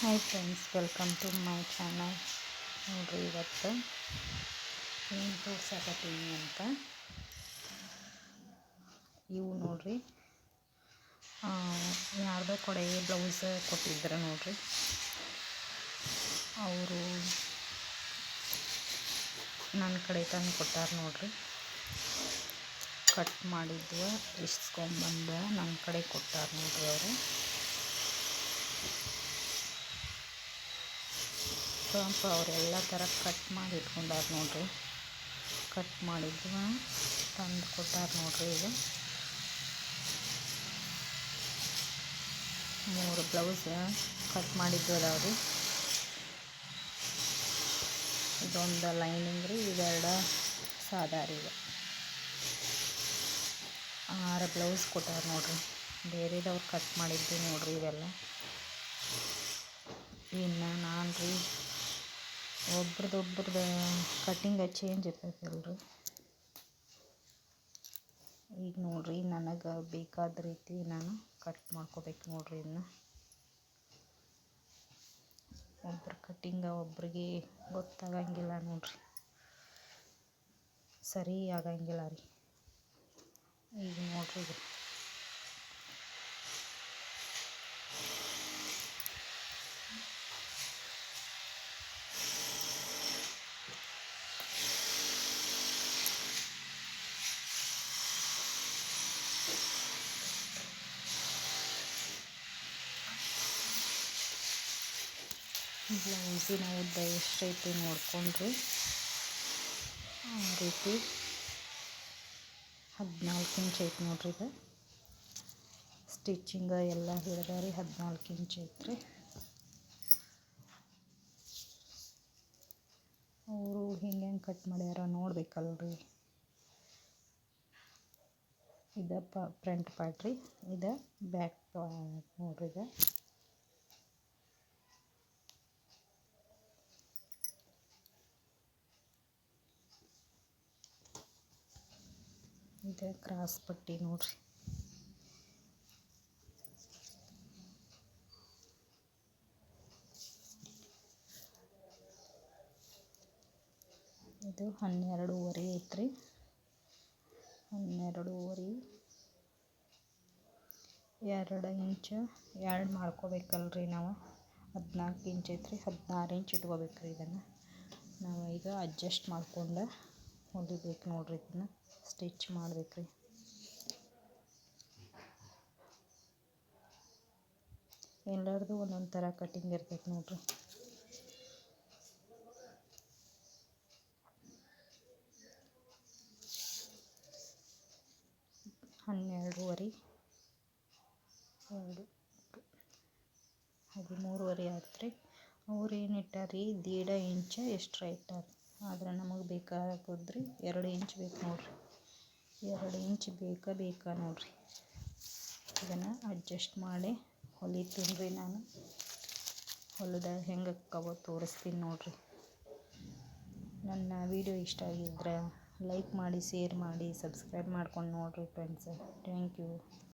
Hi friends welcome to my channel ನೋಡಿರಿ ಇವತ್ತು ಏನು ತೋರ್ಸಕತ್ತೀನಿ ಅಂತ. ಇವು ನೋಡಿರಿ. ಯಾರ್ದೋ ಕೊಡೆ ಬ್ಲೌಸ್ ಕೊಟ್ಟಿದ್ದಾರೆ ನೋಡಿರಿ. ಅವರು ನನ್ನ ಕಡೆ ತಂದು ಕೊಟ್ಟಾರ ನೋಡಿರಿ. ಕಟ್ ಮಾಡಿದ್ವ ಇಸ್ಕೊಂಡ್ಬಂದ ನನ್ನ ಕಡೆ ಕೊಟ್ಟಾರ ನೋಡಿರಿ ಅವರು. ಪಾಪ ಅವರೆಲ್ಲ ಥರ ಕಟ್ ಮಾಡಿ ಇಟ್ಕೊಂಡಾರ ನೋಡಿರಿ. ಕಟ್ ಮಾಡಿದ್ದು, ತಂದು ಕೊಟ್ಟಾರ ನೋಡಿರಿ ಇದು ಮೂರು ಬ್ಲೌಸ್ ಕಟ್ ಮಾಡಿದ್ದು ಅದಾವ ರೀ. ಇದೊಂದು ಲೈನಿಂಗ್ ರೀ ಇವೆರಡು ಸಾದಾ ರೀ ಇದು ಆರು ಬ್ಲೌಸ್ ಕೊಟ್ಟಾರ ನೋಡಿರಿ. ಬೇರೆದವ್ರು ಕಟ್ ಮಾಡಿದ್ದು ನೋಡಿರಿ ಇವೆಲ್ಲ. ಇನ್ನು ನಾನು ರೀ ಒಬ್ರದ್ದು ಒಬ್ರದ್ದು ಕಟ್ಟಿಂಗ ಚೇಂಜ್ ಇರ್ತೈತಲ್ರಿ ಈಗ ನೋಡ್ರಿ ನನಗೆ ಬೇಕಾದ ರೀತಿ ನಾನು ಕಟ್ ಮಾಡ್ಕೋಬೇಕು ನೋಡ್ರಿ ಇನ್ನು ಒಬ್ರ ಕಟ್ಟಿಂಗ ಒಬ್ರಿಗೆ ಗೊತ್ತಾಗಂಗಿಲ್ಲ ನೋಡ್ರಿ. ಸರಿ ಆಗಂಗಿಲ್ಲ ರೀ. ಈಗ ನೋಡ್ರಿ ಬ್ಲೌಸಿನ ಉದ್ದ ಎಷ್ಟೈತಿ ನೋಡಿಕೊಂಡ್ರಿ. ಆ ರೀತಿ ಹದಿನಾಲ್ಕು ಇಂಚ್ ಐತೆ ನೋಡ್ರಿ ಇದು. ಸ್ಟಿಚಿಂಗ ಎಲ್ಲ ಹಿಡ್ದಾರಿ ಹದಿನಾಲ್ಕು ಇಂಚ್ ಐತ್ರಿ. ಅವರು ಹಿಂಗೆ ಹೆಂಗೆ ಕಟ್ ಮಾಡ್ಯಾರ ನೋಡ್ಬೇಕಲ್ರಿ. ಇದು ಪ ಫ್ರಂಟ್ ಪಾರ್ಟ್ ರೀ. ಇದು ಬ್ಯಾಕ್ ನೋಡ್ರಿ ಇದು. ಇದು, ಕ್ರಾಸ್ ಪಟ್ಟಿ ನೋಡ್ರಿ. ಇದು ಹನ್ನೆರಡೂವರೆ ಐತ್ರಿ. ಹನ್ನೆರಡೂವರೆ ಎರಡು ಇಂಚ್, ಎರಡು ಮಾಡ್ಕೋಬೇಕಲ್ರಿ ನಾವು. ಹದಿನಾಲ್ಕು ಇಂಚ್ ಐತ್ರಿ, ಹದಿನಾರು ಇಂಚ್ ಇಟ್ಕೋಬೇಕ್ರಿ ಇದನ್ನು. ನಾವು ಈಗ ಅಡ್ಜಸ್ಟ್ ಮಾಡ್ಕೊಂಡು ಹೊಲಿಬೇಕು ನೋಡ್ರಿ ಇದನ್ನ. ಸ್ಟಿಚ್ ಮಾಡ್ಬೇಕ್ರಿ. ಎಲ್ಲರದು ಒಂದೊಂದು ಥರ ಕಟಿಂಗ್ ಇರ್ತೈತೆ ನೋಡ್ರಿ. ಹನ್ನೆರಡೂವರೆ. ಎರಡು, ಹದಿಮೂರುವರೆ ಆಯ್ತು ರೀ ಅವ್ರು ಏನು ಇಟ್ಟಾರಿ? ದೀಡ ಇಂಚ ಎಕ್ಸ್ಟ್ರಾ ಇಟ್ಟಾರ. ಆದ್ರೆ ನಮಗೆ ಬೇಕಾಗೋದ್ರಿ ಎರಡು ಇಂಚ್ ಬೇಕು ನೋಡ್ರಿ. ಎರಡು ಇಂಚ್ ಬೇಕಾ ಬೇಕಾ ನೋಡ್ರಿ. ಇದನ್ನು ಅಡ್ಜಸ್ಟ್ ಮಾಡಿ ಹೊಲಿತೀನಿ ರೀ ನಾನು. ಹೊಲದಾಗ ಹೆಂಗೆ ಕವ ತೋರಿಸ್ತೀನಿ ನೋಡ್ರಿ. ನನ್ನ ವಿಡಿಯೋ ಇಷ್ಟ ಆಗಿದ್ರೆ ಲೈಕ್ ಮಾಡಿ ಶೇರ್ ಮಾಡಿ ಸಬ್ಸ್ಕ್ರೈಬ್ ಮಾಡ್ಕೊಂಡು ನೋಡಿರಿ ಫ್ರೆಂಡ್ಸ್ ಥ್ಯಾಂಕ್ ಯು